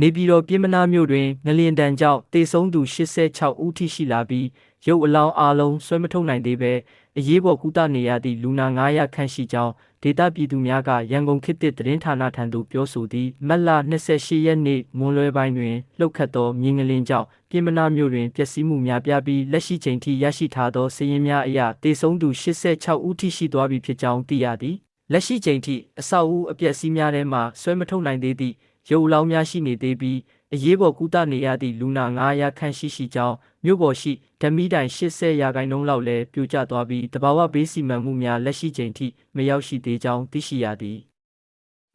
နေပြည်တော်ပြည်မနာမြို့တွင်ငလျင်တန်ကြောင့်တေဆုံးသူ86ဦးထိရှိလာပြီးရုပ်အလောင်းအလုံးဆွဲမထုတ်နိုင်သေးဘဲအရေးပေါ်ကုသနေရသည့်လူနာ900ခန့်ရှိကြောင်းဒေသပြည်သူများကရန်ကုန်ခေတ်သစ်သတင်းဌာနထံသို့ပြောဆိုသည်မတ်လ28ရက်နေ့မွန်းလွဲပိုင်းတွင်လှုပ်ခတ်သောမြင်းငလင်းကြောင့်ပြည်မနာမြို့တွင်ပျက်စီးမှုများပြားပြီးလက်ရှိချိန်ထိရရှိထားသောစာရင်းများအရတေဆုံးသူ86ဦးထိရှိသွားပြီဖြစ်ကြောင်းသိရသည်လက်ရှိချိန်ထိအဆောက်အဦအပျက်စီးများထဲမှဆွဲမထုတ်နိုင်သေးသည့် ရုပ်အလောင်းများရှိနေသေးပြီးအရေးပေါ်ကုသနေရသည့်လူနာ900ခန့်ရှိရှိကြောင်းမြို့ပေါ်ရှိဓမီတိုင်80ရာခိုင်နှုန်းလောက်လည်းပြိုကျသွားပြီးတဘာဝဘေးစီမံမှုများလက်ရှိချိန်ထိမရောက်ရှိသေးကြောင်းသိရှိရသည်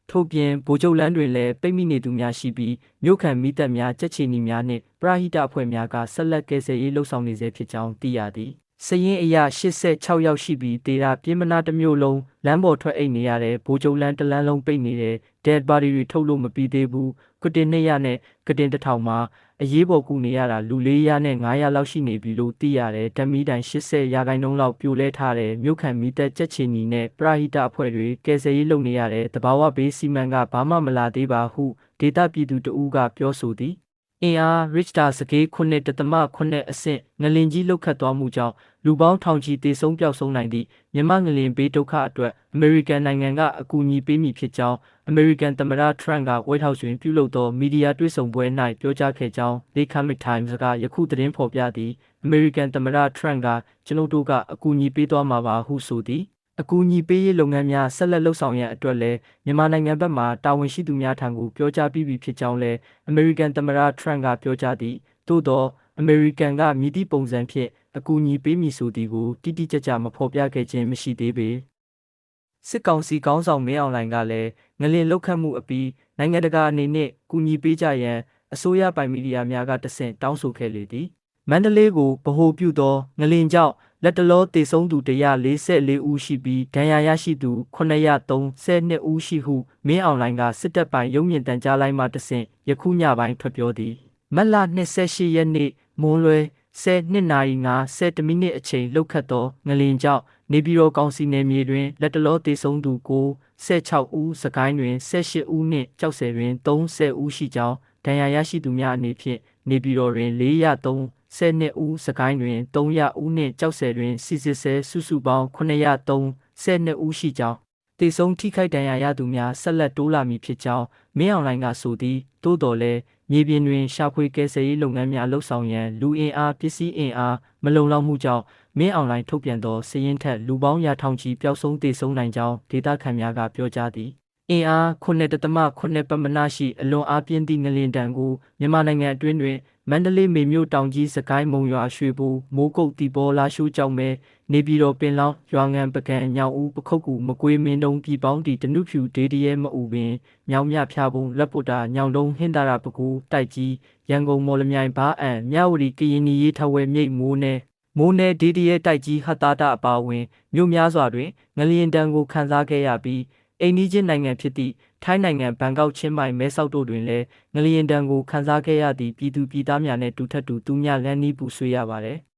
ထို့ပြင်ဗိုလ်ချုပ်လန်းတွင်လည်းပိတ်မိနေသူများရှိပြီးမြို့ခံမိသက်များကြက်ချီနီများနှင့်ပရဟိတအဖွဲ့များကဆက်လက်ကယ်ဆယ်ရေးလှုပ်ဆောင်နေဆဲဖြစ်ကြောင်းသိရသည် စရင်အရ86ရောက်ရှိပြီးဒေတာပြင်းမနာတစ်မျိုးလုံးလမ်းပေါ်ထွက်အိတ်နေရတဲ့ဗိုလ်ချုပ်လန်းတစ်လမ်းလုံးပိတ်နေတဲ့ dead body တွေထုတ်လို့မပြီးသေးဘူးကတင်200နဲ့ကတင်1000မှာအရေးပေါ်ကူနေရတာလူ400နဲ့900လောက်ရှိနေပြီလို့သိရတယ်ဓမီတိုင်80ရာခိုင်နှုန်းလောက်ပြိုလဲထားတဲ့မြို့ခံမိသက်ကြက်ချီနီနဲ့ပရဟိတအဖွဲ့တွေကယ်ဆယ်ရေးလုပ်နေရတဲ့တဘာဝဘေးစီမံကဘာမှမလာသေးပါဟုဒေတာပြည်သူတဦးကပြောဆိုသည် အင်အား Richter စကေး9.8အဆင့်ငလင်ကြီးလောက်ခတ်သွားမှုကြောင့်လူပေါင်းထောင်ချီသေဆုံးပျောက်ဆုံးနိုင်သည့်မြန်မာငလင်ဘေးဒုက္ခအတွက်အမေရိကန်နိုင်ငံကအကူအညီပေးမည်ဖြစ်ကြောင်းအမေရိကန်သမ္မတထရန့်က White House တွင်ပြုလုပ်သောမီဒီယာတွေ့ဆုံပွဲ၌ပြောကြားခဲ့ကြောင်း The Economic Times ကယခုသတင်းဖော်ပြသည်အမေရိကန်သမ္မတထရန့်ကကျွန်ုပ်တို့ကအကူအညီပေးသွားမှာပါဟုဆိုသည် အကူအညီပေးရေးလုပ်ငန်းများဆက်လက်လှုပ်ဆောင်ရန်အတွက်လည်းမြန်မာနိုင်ငံဘက်မှတာဝန်ရှိသူများထံကိုပြောကြားပြီးပြီဖြစ်ကြောင်းလည်းအမေရိကန်သမ္မတထရန့်ကပြောကြားသည်သို့သောအမေရိကန်ကမြည်သည့်ပုံစံဖြင့်အကူအညီပေးမည်ဆိုသည်ကိုတိတိကျကျမဖော်ပြခဲ့ခြင်းမရှိသေးပေစစ်ကောင်စီကောင်းဆောင်မင်းအောင်လှိုင်ကလည်းငလင်လောက်ခတ်မှုအပြီးနိုင်ငံတကာအနေနဲ့ကူညီပေးကြရန်အစိုးရပိုင်မီဒီယာများကတဆင့်တောင်းဆိုခဲ့လေသည်မန္တလေးကိုဗဟိုပြုသောငလင်ကြောင့် လက်တလောတေဆုံးသူ144ဦးရှိပြီးဒဏ်ရာရရှိသူ932ဦးရှိဟုမင်းအောင်လိုင်းကစစ်တပ်ပိုင်ရုံးမြင့်တန်ကြားလိုက်မှတဆင့်ယခုညပိုင်းထွက်ပြောသည်မတ်လ28ရက်နေ့မွန်းလွဲ10နာရီ50မိနစ်အချိန်လှုပ်ခတ်သောငလင်ကြောင့်နေပြည်တော်ကောင်စီနယ်မြေတွင်လက်တလောတေဆုံးသူကို16ဦးစကိုင်းတွင်18ဦးနှင့်ကြောက်စဲတွင်30ဦးရှိကြောင်းဒဏ်ရာရရှိသူများအနေဖြင့်နေပြည်တော်တွင်403 12ဦးစကိုင်းတွင်300ဦးနှင့်ကြောက်စဲတွင်စစ်စစ်ဆဲစုစုပေါင်း903 12ဦးရှိကြောင်းတေဆုံးထိခိုက်ဒဏ်ရာရသူများဆက်လက်တိုးလာမည်ဖြစ်ကြောင်းမင်းအောင်လှိုင်ကဆိုသည်သို့တော်လည်းမြေပြင်တွင်ရှာဖွေကယ်ဆယ်ရေးလုပ်ငန်းများလှုပ်ဆောင်ရန်လူအင်အားပစ္စည်းအင်အားမလုံလောက်မှုကြောင့်မင်းအောင်လှိုင်ထုတ်ပြန်သောစည်ရင်ထက်လူပေါင်းရာထောင်ချီပျောက်ဆုံးသေဆုံးနိုင်ကြောင်းဒေတာခန်များကပြောကြားသည် အင်အား9.8ပမနာရှိအလွန်အားပြင်းသည့်ငလင်တံကိုမြန်မာနိုင်ငံအတွင်းတွင်မန္တလေးမေမြို့တောင်ကြီးစကိုင်းမုံရွာရွှေဘိုမိုးကုတ်တီဘောလာရှိုးကြောင့်ပဲနေပြည်တော်ပင်လောင်းရွာငံပကံအညောင်ဦးပခုတ်ကူမကွေးမင်းတုံးပြည်ပေါင်းတီတနုဖြူဒေဒီရဲမအူပင်မြောင်မြဖျားပုံလက်ပုတ္တာညောင်တုံးဟင်တာရပကူတိုက်ကြီးရန်ကုန်မော်လမြိုင်ဘားအံမြဝတီကရင်နီရေးထဝဲမြိတ်မိုးနယ်မိုးနယ်ဒေဒီရဲတိုက်ကြီးဟတ်တာတာအပါဝင်မြို့များစွာတွင်ငလျင်တန်းကိုခန်းစားခဲ့ရပြီး အိန္ဒိချင်းနိုင်ငံဖြစ်သည့်ထိုင်းနိုင်ငံဘန်ကောက်ချင်းမိုင်မဲဆောက်တို့တွင်လည်းငလျင်တန်းကိုခန်းစားခဲ့ရသည့်ပြည်သူပြည်သားများနှင့်တူထပ်တူသူများလန်းနီးပူဆွေးရပါသည်